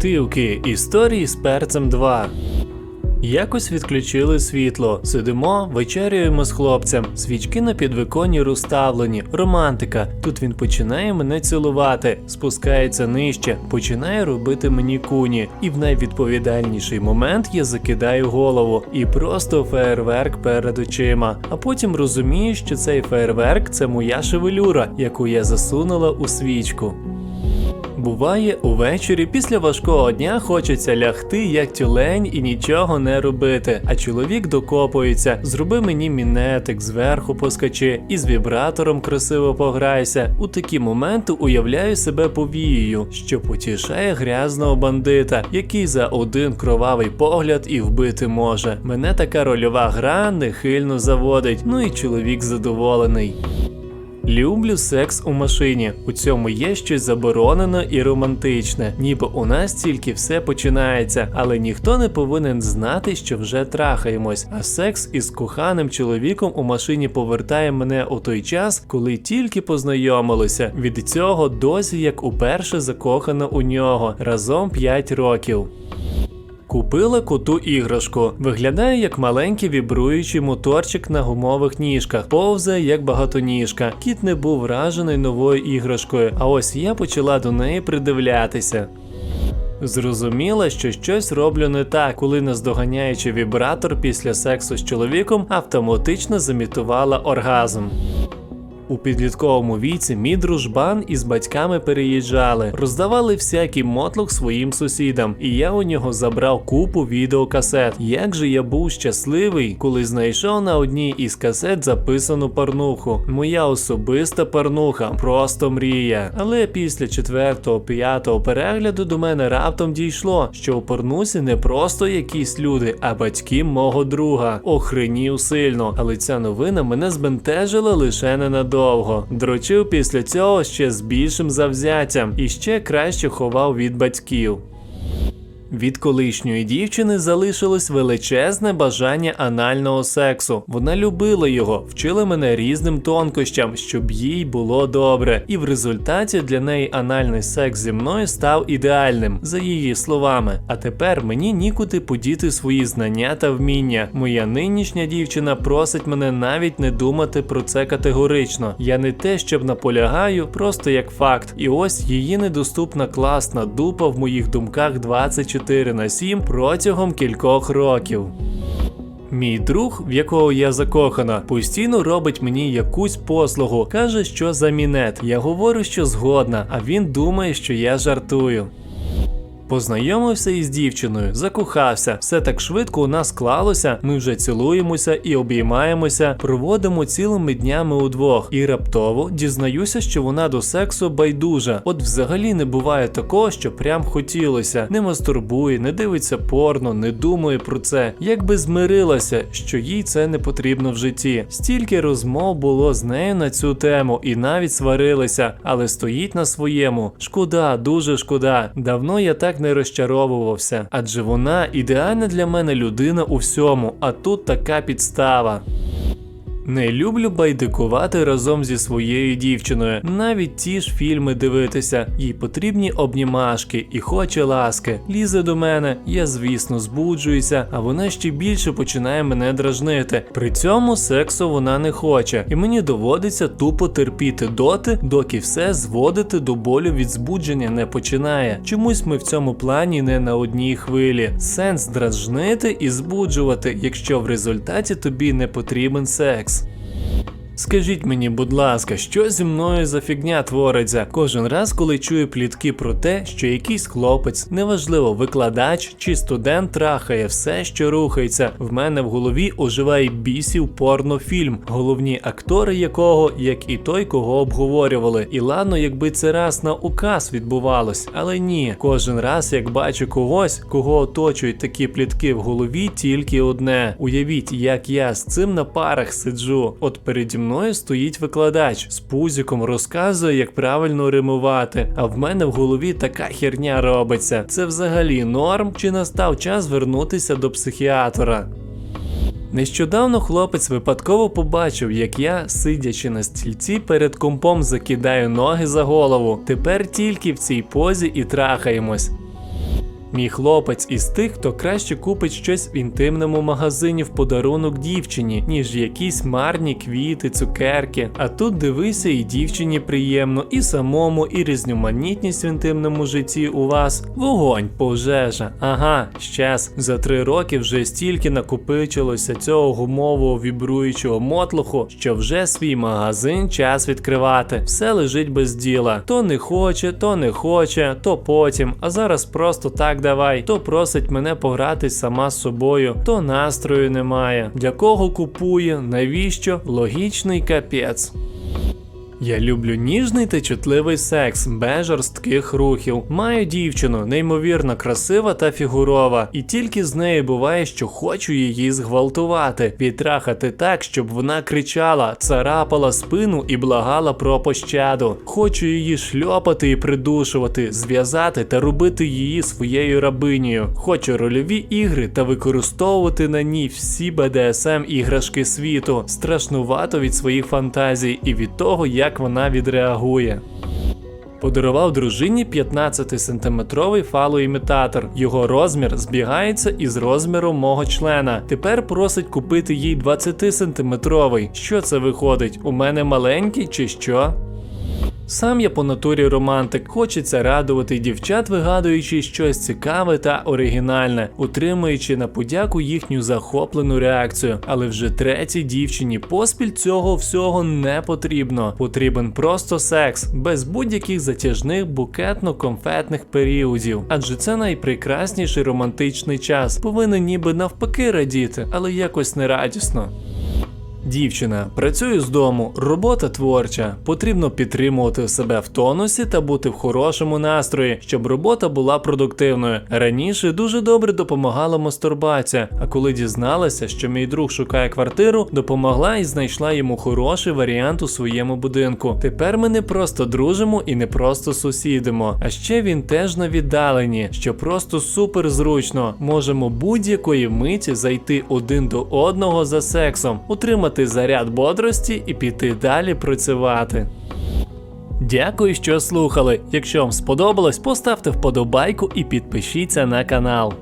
Детективки. Історії з перцем 2. Якось відключили світло. Сидимо, вечерюємо з хлопцем. Свічки на підвиконні розставлені. Романтика. Тут він починає мене цілувати, спускається нижче, починає робити мені куні. І в найвідповідальніший момент я закидаю голову і просто феєрверк перед очима. А потім розумію, що цей феєрверк це моя шевелюра, яку я засунула у свічку. Буває, увечері після важкого дня хочеться лягти як тюлень і нічого не робити. А чоловік докопується, зроби мені мінетик, зверху поскочи і з вібратором красиво пограйся. У такі моменти уявляю себе повією, що потішає грязного бандита, який за один кровавий погляд і вбити може. Мене така рольова гра нехильно заводить, ну і чоловік задоволений. Люблю секс у машині. У цьому є щось заборонено і романтичне, ніби у нас тільки все починається, але ніхто не повинен знати, що вже трахаємось. А секс із коханим чоловіком у машині повертає мене у той час, коли тільки познайомилися. Від цього досі як уперше закохана у нього разом 5 років. Купила коту іграшку. Виглядає як маленький вібруючий моторчик на гумових ніжках, повзає як багатоніжка. Кіт не був вражений новою іграшкою, а ось я почала до неї придивлятися. Зрозуміла, що щось роблю не так, коли наздоганяючи вібратор після сексу з чоловіком, автоматично замітувала оргазм. У підлітковому віці мій дружбан із батьками переїжджали, роздавали всякий мотлух своїм сусідам, і я у нього забрав купу відеокасет. Як же я був щасливий, коли знайшов на одній із касет записану парнуху. Моя особиста парнуха, просто мрія. Але після четвертого, п'ятого перегляду до мене раптом дійшло, що у порнусі не просто якісь люди, а батьки мого друга. Охренів сильно, але ця новина мене збентежила лише ненадовго. Дрочив після цього ще з більшим завзяттям і ще краще ховав від батьків. Від колишньої дівчини залишилось величезне бажання анального сексу. Вона любила його, вчила мене різним тонкощам, щоб їй було добре. І в результаті для неї анальний секс зі мною став ідеальним, за її словами. А тепер мені нікуди подіти свої знання та вміння. Моя нинішня дівчина просить мене навіть не думати про це категорично. Я не те, щоб наполягаю, просто як факт. І ось її недоступна класна дупа в моїх думках 24 на 7 протягом кількох років. Мій друг, в якого я закохана, постійно робить мені якусь послугу, каже, що за мінет. Я говорю, що згодна, а він думає, що я жартую. Познайомився із дівчиною, закохався. Все так швидко у нас склалося. Ми вже цілуємося і обіймаємося, проводимо цілими днями удвох. І раптово дізнаюся, що вона до сексу байдужа. От взагалі не буває такого, що прям хотілося. Не мастурбує, не дивиться порно, не думає про це. Якби змирилася, що їй це не потрібно в житті. Стільки розмов було з нею на цю тему, і навіть сварилися, але стоїть на своєму. Шкода, дуже шкода. Давно я так не розчаровувався, адже вона ідеальна для мене людина у всьому, а тут така підстава. Не люблю байдикувати разом зі своєю дівчиною, навіть ті ж фільми дивитися. Їй потрібні обнімашки і хоче ласки. Лізе до мене, я звісно збуджуюся, а вона ще більше починає мене дражнити. При цьому сексу вона не хоче, і мені доводиться тупо терпіти доти, доки все зводити до болю від збудження не починає. Чомусь ми в цьому плані не на одній хвилі. Сенс дражнити і збуджувати, якщо в результаті тобі не потрібен секс. Скажіть мені, будь ласка, що зі мною за фігня твориться кожен раз, коли чую плітки про те, що якийсь хлопець, неважливо, викладач чи студент трахає все, що рухається. В мене в голові оживає бісів порнофільм, головні актори якого, як і той, кого обговорювали. І ладно, якби це раз на указ відбувалось, але ні, кожен раз, як бачу когось, кого оточують такі плітки в голові, тільки одне. Уявіть, як я з цим на парах сиджу. От переді мною стоїть викладач з пузіком, розказує, як правильно римувати. А в мене в голові така херня робиться. Це взагалі норм чи настав час звернутися до психіатра? Нещодавно хлопець випадково побачив, як я, сидячи на стільці, перед компом закидаю ноги за голову. Тепер тільки в цій позі і трахаємось. Мій хлопець із тих, хто краще купить щось в інтимному магазині в подарунок дівчині, ніж якісь марні квіти, цукерки. А тут дивися, і дівчині приємно, і самому, і різноманітність в інтимному житті у вас. Вогонь, пожежа. Ага, щас. За три роки вже стільки накопичилося цього гумового вібруючого мотлуху, що вже свій магазин час відкривати. Все лежить без діла. То не хоче, то не хоче, то потім. А зараз просто так давай. То просить мене погратись сама з собою, то настрою немає. Для кого купує, навіщо? Логічний капець. Я люблю ніжний та чутливий секс, без жорстких рухів. Маю дівчину, неймовірно красива та фігурова, і тільки з нею буває, що хочу її зґвалтувати, підтрахати так, щоб вона кричала, царапала спину і благала про пощаду. Хочу її шльопати і придушувати, зв'язати та робити її своєю рабинею. Хочу рольові ігри та використовувати на ній всі БДСМ іграшки світу. Страшнувато від своїх фантазій і від того, як вона відреагує. Подарував дружині 15-сантиметровий фалоімітатор. Його розмір збігається із розміром мого члена. Тепер просить купити їй 20-сантиметровий. Що це виходить? У мене маленький чи що? Сам я по натурі романтик, хочеться радувати дівчат, вигадуючи щось цікаве та оригінальне, утримуючи на подяку їхню захоплену реакцію. Але вже третій дівчині поспіль цього всього не потрібно. Потрібен просто секс, без будь-яких затяжних букетно-конфетних періодів. Адже це найпрекрасніший романтичний час. Повинен ніби навпаки радіти, але якось не радісно. Дівчина, працюю з дому, робота творча. Потрібно підтримувати себе в тонусі та бути в хорошому настрої, щоб робота була продуктивною. Раніше дуже добре допомагала мастурбація, а коли дізналася, що мій друг шукає квартиру, допомогла і знайшла йому хороший варіант у своєму будинку. Тепер ми не просто дружимо і не просто сусідимо, а ще він теж на віддаленні, що просто супер зручно. Можемо будь-якої миті зайти один до одного за сексом, утримати заряд бодрості і піти далі працювати. Дякую, що слухали. Якщо вам сподобалось, поставте вподобайку і підпишіться на канал.